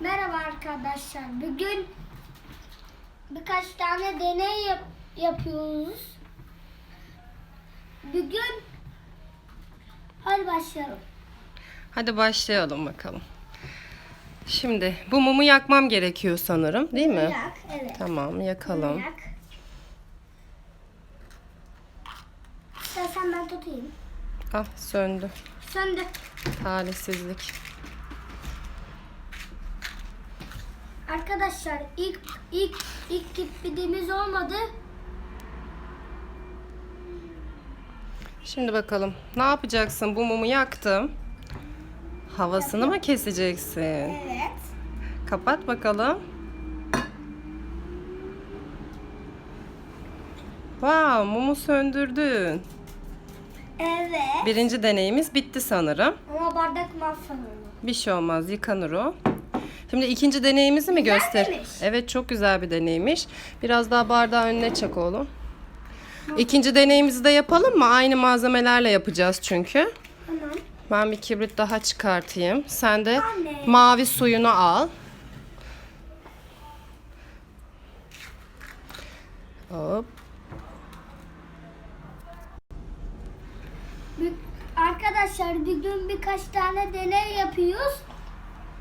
Merhaba arkadaşlar. Bugün birkaç tane deney yap- yapıyoruz. Bugün hadi başlayalım. Hadi başlayalım bakalım. Şimdi bu mumu yakmam gerekiyor sanırım değil mi? Yak, evet. Tamam yakalım. Yak. İstersen ben tutayım. Ah söndü. Söndü. Talihsizlik. Arkadaşlar ilk ilk ilk gitmediğimiz olmadı. Şimdi bakalım ne yapacaksın? Bu mumu yaktım. Havasını mı keseceksin? Evet. Kapat bakalım. Wow, mumu söndürdün. Evet. Birinci deneyimiz bitti sanırım. Ama bardak mahvoldu. Bir şey olmaz, yıkanır o. Şimdi ikinci deneyimizi mi göster? Evet, çok güzel bir deneymiş. Biraz daha bardağı önüne çek oğlum. İkinci deneyimizi de yapalım mı? Aynı malzemelerle yapacağız çünkü. Tamam. Ben bir kibrit daha çıkartayım. Sen de Anne. mavi suyunu al. Hop. Bir- Arkadaşlar bugün birkaç tane deney yapıyoruz.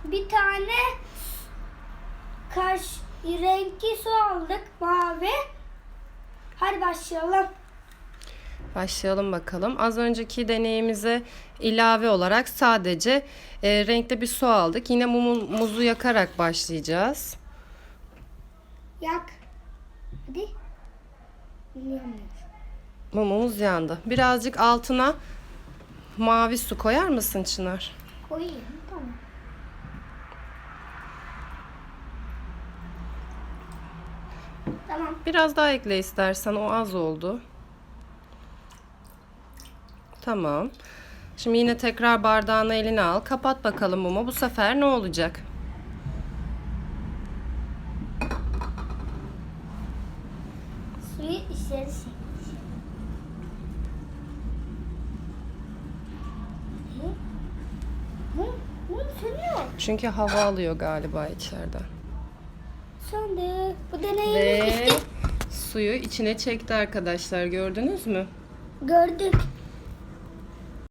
Bir tane karşı renkli su aldık mavi. Hadi başlayalım. Başlayalım bakalım. Az önceki deneyimize ilave olarak sadece e, renkli bir su aldık. Yine mumu, muzu yakarak başlayacağız. Yak. Hadi. Mumumuz yandı. Birazcık altına mavi su koyar mısın Çınar? Koyayım. Tamam. Tamam. Biraz daha ekle istersen. O az oldu. Tamam. Şimdi yine tekrar bardağını eline al. Kapat bakalım mumu. Bu sefer ne olacak? Suyu içeri. Çünkü hava alıyor galiba içeriden. Söndü. Bu deneyimiz Ve bitti. suyu içine çekti arkadaşlar. Gördünüz mü? Gördük.